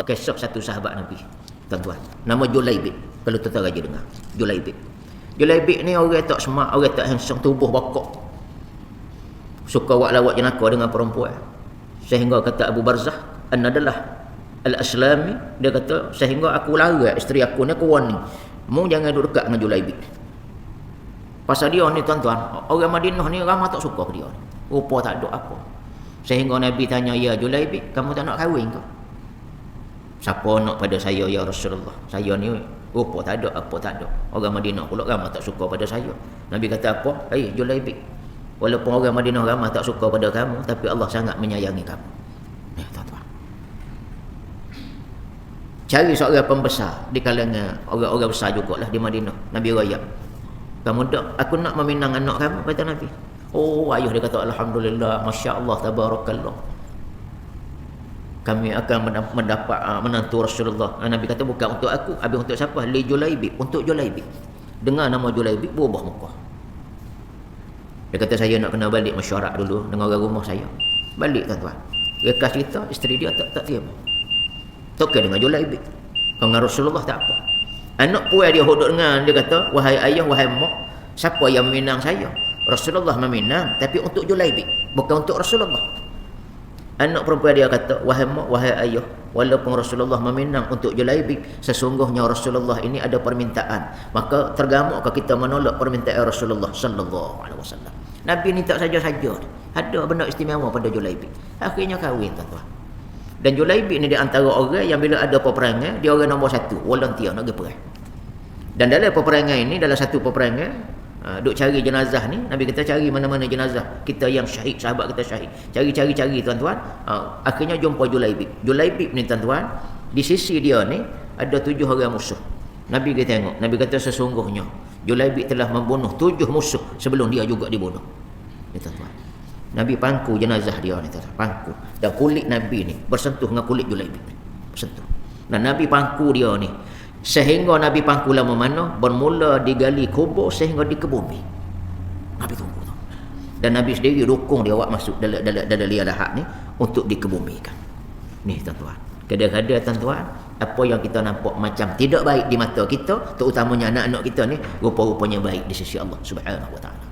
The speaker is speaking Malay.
Kisah satu sahabat Nabi. Tuan-tuan. Nama Julaibib. Kalau tuan-tuan raja dengar. Julaibib. Julaibib ni orang tak semak, orang tak handsome, tubuh bakok. Suka buat lawak jenaka dengan perempuan. Sehingga kata Abu Barzah, an adalah al-aslami. Dia kata, sehingga aku larang isteri aku ni, aku warning. Mu jangan duduk dekat dengan Julaibib. Pasal dia ni tuan-tuan, orang Madinah ni ramai tak suka ke dia. Rupa tak ada apa. Sehingga Nabi tanya, ya Julaibib, kamu tak nak kahwin ke? Siapa nak pada saya ya Rasulullah? Saya ni rupa tak ada, apa tak ada. Orang Madinah pula ramai tak suka pada saya. Nabi kata apa? Hei Julaibik. Walaupun orang Madinah ramai tak suka pada kamu, tapi Allah sangat menyayangi kamu. Ni tuan-tuan. Cari seorang pembesar di kalangan orang-orang besar jugalah di Madinah. Nabi raya. Kamu tak, aku nak meminang anak kamu, kata Nabi. Oh, ayah dia kata, Alhamdulillah, Masya Allah, Tabarakallah kami akan mendapat uh, menantu Rasulullah. Uh, Nabi kata bukan untuk aku, habis untuk siapa? Li Julaibi, untuk Julaibi. Dengar nama Julaibi berubah muka. Dia kata saya nak kena balik mesyuarat dulu dengan orang rumah saya. Balik tuan-tuan. Reka cerita isteri dia tak tak terima. Tokeh dengan Julaibi. Dengan Rasulullah tak apa. Anak puai dia hodok dengan dia kata, "Wahai ayah, wahai mak, siapa yang meminang saya?" Rasulullah meminang, tapi untuk Julaibi, bukan untuk Rasulullah. Anak perempuan dia kata, wahai mak, wahai ayah, walaupun Rasulullah meminang untuk Julaibib, sesungguhnya Rasulullah ini ada permintaan. Maka tergamukkah kita menolak permintaan Rasulullah sallallahu alaihi wasallam. Nabi ni tak saja-saja. Ada benda istimewa pada Julaibib. Akhirnya kahwin tuan-tuan. Dan Julaibib ni di antara orang yang bila ada peperangan, dia orang nombor satu, volunteer nak pergi perang. Dan dalam peperangan ini, dalam satu peperangan, Ha, duk cari jenazah ni Nabi kita cari mana-mana jenazah. Kita yang syahid sahabat kita syahid. Cari-cari-cari tuan-tuan. Ha, akhirnya jumpa Julaibib. Julaibib ni tuan-tuan di sisi dia ni ada tujuh orang musuh. Nabi kita tengok. Nabi kata sesungguhnya Julaibib telah membunuh tujuh musuh sebelum dia juga dibunuh. Ni tuan-tuan. Nabi pangku jenazah dia ni tuan-tuan. Pangku. Dan kulit Nabi ni bersentuh dengan kulit Julaibib bersentuh. Dan Nabi pangku dia ni Sehingga Nabi pangku lama mana bermula digali kubur sehingga dikebumi. Nabi tunggu tu. Dan Nabi sendiri dukung dia awak masuk dalam dalam dalam liang lahat ni untuk dikebumikan. Ni tuan-tuan. Kadang-kadang tuan-tuan, apa yang kita nampak macam tidak baik di mata kita, terutamanya anak-anak kita ni, rupa-rupanya baik di sisi Allah Subhanahu wa taala.